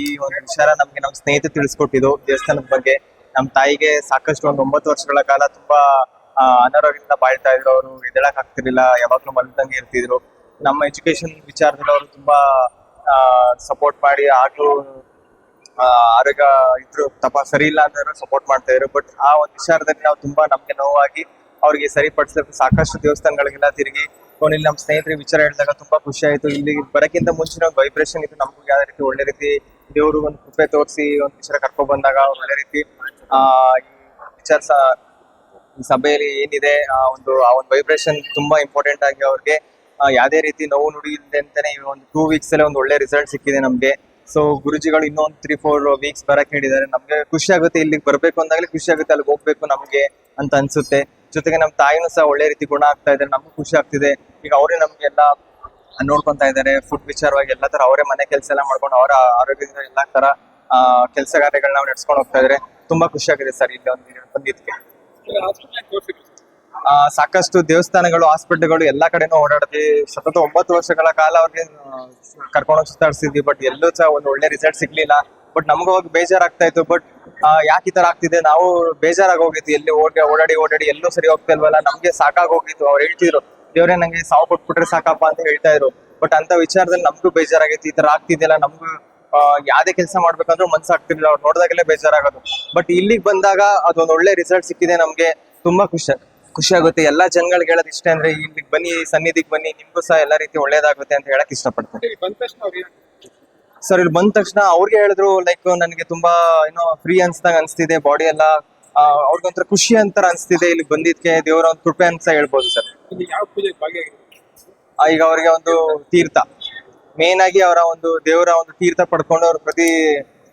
ಈ ಒಂದು ವಿಚಾರ ನಮ್ಗೆ ನಮ್ಮ ಸ್ನೇಹಿತ ತಿಳಿಸ್ಕೊಟ್ಟಿದ್ದು ದೇವಸ್ಥಾನದ ಬಗ್ಗೆ. ನಮ್ಮ ತಾಯಿಗೆ ಸಾಕಷ್ಟು ಒಂದು ಒಂಬತ್ತು ವರ್ಷಗಳ ಕಾಲ ತುಂಬಾ ಅನಾರೋಗ್ಯದಿಂದ ಬಾಳ್ತಾ ಇದ್ರು ಅವರು ಎದಳಕ್ ಆಗ್ತಿರ್ಲಿಲ್ಲ, ಯಾವಾಗ್ಲೂ ಮಲ್ದಂಗೆ ಇರ್ತಿದ್ರು. ನಮ್ಮ ಎಜುಕೇಶನ್ ವಿಚಾರದಲ್ಲಿ ಅವರು ತುಂಬಾ ಸಪೋರ್ಟ್ ಮಾಡಿ ಆಗ್ಲೂ ಆರೋಗ್ಯ ಇದ್ರು ತಪ ಸರಿ ಇಲ್ಲ ಅಂದ್ರೆ ಸಪೋರ್ಟ್ ಮಾಡ್ತಾ ಇದ್ರು. ಬಟ್ ಆ ಒಂದು ವಿಚಾರದಲ್ಲಿ ನಾವು ತುಂಬಾ ನಮ್ಗೆ ನೋವಾಗಿ ಅವ್ರಿಗೆ ಸರಿಪಡಿಸಲಿಕ್ಕೆ ಸಾಕಷ್ಟು ದೇವಸ್ಥಾನಗಳಿಗೆಲ್ಲ ತಿರುಗಿ ಇಲ್ಲಿ ನಮ್ಮ ಸ್ನೇಹಿತರಿಗೆ ವಿಚಾರ ಹೇಳಿದಾಗ ತುಂಬಾ ಖುಷಿ ಆಯ್ತು. ಇಲ್ಲಿ ಬರಕ್ಕಿಂತ ಒಂದು ವೈಬ್ರೇಷನ್ ಇತ್ತು. ನಮಗೂ ಯಾವ ರೀತಿ ಒಳ್ಳೆ ರೀತಿ ದೇವರು ಒಂದು ಕೃಪೆ ತೋರಿಸಿ ಒಂದು ವಿಚಾರ ಕರ್ಕೊಂಡ್ ಬಂದಾಗ ಒಳ್ಳೆ ರೀತಿ, ಆ, ಈ ವಿಚಾರ ಸ- ಈ ಸಭೆಯಲ್ಲಿ ಏನಿದೆ, ಆ, ಒಂದು ಆ ಒಂದು ವೈಬ್ರೇಷನ್ ತುಂಬಾ ಇಂಪಾರ್ಟೆಂಟ್ ಆಗಿ ಅವ್ರಿಗೆ ಯಾವುದೇ ರೀತಿ ನೋವು ನುಡಿ ಇಲ್ಲದೆ ಅಂತಾನೆ ಒಂದು ಟೂ ವೀಕ್ಸ್ ಅಲ್ಲಿ ಒಂದು ಒಳ್ಳೆ ರಿಸಲ್ಟ್ ಸಿಕ್ಕಿದೆ ನಮ್ಗೆ. ಸೊ ಗುರುಜಿಗಳು ಇನ್ನೊಂದು ತ್ರೀ ಫೋರ್ ವೀಕ್ಸ್ ಬರಕ್ ಹೇಳಿದ್ದಾರೆ. ನಮ್ಗೆ ಖುಷಿ ಆಗುತ್ತೆ ಇಲ್ಲಿಗೆ ಬರ್ಬೇಕು ಅಂದಾಗಲೇ ಖುಷಿ ಆಗುತ್ತೆ, ಅಲ್ಲಿಗೆ ಹೋಗ್ಬೇಕು ನಮ್ಗೆ ಅಂತ ಅನ್ಸುತ್ತೆ. ಜೊತೆಗೆ ನಮ್ಮ ತಾಯಿನೂ ಸಹ ಒಳ್ಳೆ ರೀತಿ ಗುಣ ಆಗ್ತಾ ಇದ್ದಾರೆ, ನಮ್ಗೆ ಖುಷಿ ಆಗ್ತಿದೆ. ಈಗ ಅವರೇ ನಮ್ಗೆಲ್ಲ ನೋಡ್ಕೊಂತಾ ಇದ್ದಾರೆ ಫುಡ್ ವಿಚಾರವಾಗಿ ಎಲ್ಲ ತರ ಅವರೇ ಮನೆ ಕೆಲಸ ಎಲ್ಲ ಮಾಡ್ಕೊಂಡು ಅವರ ಆರೋಗ್ಯದಿಂದ ಎಲ್ಲಾ ತರ ಕೆಲಸ ಕಾರ್ಯಗಳನ್ನ ನಾವು ನಡ್ಸ್ಕೊಂಡು ಹೋಗ್ತಾ ಇದ್ದಾರೆ ತುಂಬಾ ಖುಷಿ ಆಗಿದೆ ಸರ್ ಇಲ್ಲಿ ಒಂದು ಆ, ಸಾಕಷ್ಟು ದೇವಸ್ಥಾನಗಳು ಹಾಸ್ಪಿಟಲ್ಗಳು ಎಲ್ಲಾ ಕಡೆನೂ ಓಡಾಡಿದ್ವಿ ಸತತ ಒಂಬತ್ತು ವರ್ಷಗಳ ಕಾಲ ಅವ್ರಿಗೆ ಕರ್ಕೊಂಡೋಗಿ ಸುತ್ತಾಡ್ಸಿದ್ವಿ. ಬಟ್ ಎಲ್ಲೂ ಸಹ ಒಂದು ಒಳ್ಳೆ ರಿಸಲ್ಟ್ ಸಿಗ್ಲಿಲ್ಲ. ಬಟ್ ನಮಗೂ ಹೋಗಿ ಬೇಜಾರಾಗ್ತಾ ಇತ್ತು. ಬಟ್ ಯಾಕೆ ಈ ತರ ಆಗ್ತಿದೆ? ನಾವು ಬೇಜಾರಾಗಿ ಹೋಗಿದ್ವಿ. ಎಲ್ಲಿ ಓಡಿ ಓಡಾಡಿ ಓಡಾಡಿ ಎಲ್ಲೂ ಸರಿ ಹೋಗ್ತಿಲ್ವಲ್ಲ ನಮ್ಗೆ ಸಾಕಾಗಿ ಹೋಗಿತ್ತು ಅವ್ರು ಹೇಳ್ತಿದ್ರು. ದೇವ್ರೆ ನಂಗೆ ಸಾವು ಕೊಟ್ಬಿಟ್ರೆ ಸಾಕಪ್ಪ ಅಂತ ಹೇಳ್ತಾ ಇದ್ರು. ಬಟ್ ಅಂತ ವಿಚಾರದಲ್ಲಿ ನಮಗೂ ಬೇಜಾರಾಗೈತಿ. ಈ ತರ ಆಗ್ತಿದ್ಯಲ್ಲ ನಮ್ಗೂ ಯಾವ್ದೇ ಕೆಲಸ ಮಾಡ್ಬೇಕಂದ್ರೂ ಮನ್ಸು ಆಗ್ತಿರ್ಲಿಲ್ಲ ಅವ್ರು ನೋಡಿದಾಗಲೇ ಬೇಜಾರಾಗೋದು. ಬಟ್ ಇಲ್ಲಿಗೆ ಬಂದಾಗ ಅದೊಂದು ಒಳ್ಳೆ ರಿಸಲ್ಟ್ ಸಿಕ್ಕಿದೆ ನಮ್ಗೆ. ತುಂಬಾ ಖುಷಿ ಖುಷಿ ಆಗುತ್ತೆ. ಎಲ್ಲಾ ಜನಗಳಿಗೆ ಹೇಳೋದು ಇಷ್ಟ ಅಂದ್ರೆ ಇಲ್ಲಿಗೆ ಬನ್ನಿ ಸನ್ನಿಧಿಗೆ ಬನ್ನಿ. ನಿಮ್ಗೂ ಸಹ ಎಲ್ಲಾ ರೀತಿ ಒಳ್ಳೇದಾಗುತ್ತೆ ಅಂತ ಹೇಳಕ್ ಇಷ್ಟಪಡ್ತೀನಿ. ಸರ್ ಇಲ್ಲಿ ಬಂದ ತಕ್ಷಣ ಅವ್ರಿಗೆ ಹೇಳಿದ್ರು ಲೈಕ್ ನನಗೆ ತುಂಬಾ ಏನೋ ಫ್ರೀ ಅನ್ಸ್ದಂಗ ಅನ್ಸ್ತಿದೆ. ಬಾಡಿ ಎಲ್ಲ ಅವ್ರಿಗೊಂಥರ ಖುಷಿ ಅಂತರ ಅನ್ಸ್ತಿದೆ ಇಲ್ಲಿ ಬಂದಿದ್ಕೆ ದೇವರ ಒಂದು ಕೃಪೆ ಅಂತ ಹೇಳ್ಬೋದು ಸರ್. ಯಾವ ಈಗ ಅವರಿಗೆ ಒಂದು ತೀರ್ಥ. ಮೇನ್ ಆಗಿ ಅವರ ಒಂದು ದೇವರ ಒಂದು ತೀರ್ಥ ಪಡ್ಕೊಂಡು ಅವ್ರ ಪ್ರತಿ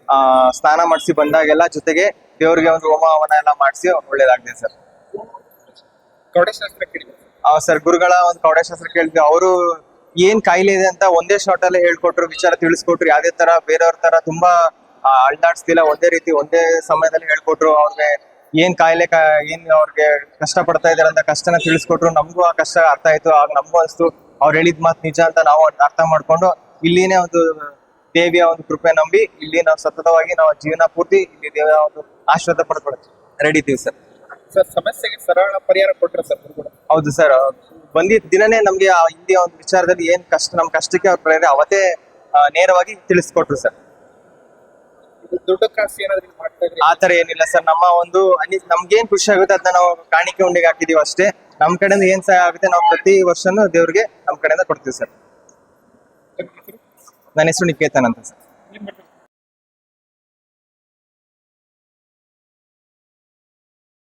ಆ ಸ್ನಾನ ಮಾಡಿಸಿ ಬಂದಾಗೆಲ್ಲ ಜೊತೆಗೆ ದೇವರಿಗೆ ಒಂದು ಹೋಮ ಹವನ ಎಲ್ಲ ಮಾಡಿಸಿ ಒಳ್ಳೇದಾಗಿದೆ ಸರ್. ಆ ಸರ್ ಗುರುಗಳ ಒಂದು ಕವಡೆಶಾಸ್ತ್ರ ಕೇಳಿದ್ವಿ. ಅವರು ಏನ್ ಕಾಯಿಲೆ ಇದೆ ಅಂತ ಒಂದೇ ಶಾರ್ಟ್ ಅಲ್ಲಿ ಹೇಳ್ಕೊಟ್ರು ವಿಚಾರ ತಿಳಿಸ್ಕೊಟ್ರು ಯಾವ್ದೇ ತರ ಬೇರೆಯವ್ರ ತರ ತುಂಬಾ ಅಳ್ದಾಡ್ಸ್ತಿಲ್ಲ ಒಂದೇ ರೀತಿ ಒಂದೇ ಸಮಯದಲ್ಲಿ ಹೇಳ್ಕೊಟ್ರು ಅವ್ರಿಗೆ ಏನ್ ಕಾಯಿಲೆ ಏನ್ ಅವ್ರಿಗೆ ಕಷ್ಟ ಪಡ್ತಾ ಇದಾರೆ ಅಂತ ಕಷ್ಟನ ತಿಳಿಸ್ಕೊಟ್ರು ನಮಗೂ ಆ ಕಷ್ಟ ಅರ್ಥ ಆಯ್ತು. ಆಗ ನಮಗೂ ಅನ್ಸ್ತು ಅವ್ರು ಹೇಳಿದ ಮಾತು ನಿಜ ಅಂತ ನಾವು ಅರ್ಥ ಮಾಡ್ಕೊಂಡು ಇಲ್ಲಿನೇ ಒಂದು ದೇವಿಯ ಒಂದು ಕೃಪೆ ನಂಬಿ ಇಲ್ಲಿ ನಾವು ಸತತವಾಗಿ ನಾವು ಜೀವನ ಪೂರ್ತಿ ಇಲ್ಲಿ ದೇವಿಯ ಒಂದು ಆಶೀರ್ವಾದ ಪಡ್ಕೊಳಕ್ಕೆ ರೆಡಿ ಇದೀವಿ ಸರ್. ಸರ್ ಸಮಸ್ಯೆಗೆ ಸರಳ ಪರಿಹಾರ ಕೊಟ್ಟರು ಸರ್ ಹೌದು ಸರ್ ಬಂದಿದ್ದ ದಿನನೇ ನಮ್ಗೆ ಆ ಹಿಂದಿಯ ಒಂದು ವಿಚಾರದಲ್ಲಿ ಏನ್ ಕಷ್ಟ ನಮ್ ಕಷ್ಟಕ್ಕೆ ಅವ್ರ ಪ್ರೇರಣೆ ಅವತ್ತೇ ನೇರವಾಗಿ ತಿಳಿಸ್ಕೊಟ್ರು ಸರ್. ದುಡ್ಡು ಕಾಸು ಏನಾದ್ರು ಇಲ್ಲಿ ಮಾಡ್ತಾ ಇದ್ರಿ? ಆ ತರ ಏನಿಲ್ಲ ಸರ್. ನಮ್ಮ ಒಂದು ಅಲ್ಲಿ ನಮ್ಗೇನ್ ಖುಷಿ ಆಗುತ್ತೆ ಅದನ್ನ ನಾವು ಕಾಣಿಕೆ ಉಂಡಿಗೆ ಹಾಕಿದೀವಿ ಅಷ್ಟೇ. ನಮ್ ಕಡೆಯಿಂದ ಏನ್ ಸಹಾಯ ಆಗುತ್ತೆ ನಾವು ಪ್ರತಿ ವರ್ಷನೂ ದೇವ್ರಿಗೆ ನಮ್ ಕಡೆಯಿಂದ ಕೊಡ್ತೀವಿ ಸರ್. ನನ್ನ ಹೆಸರು ನಿಕೇತನ್ ಅಂತ ಸರ್.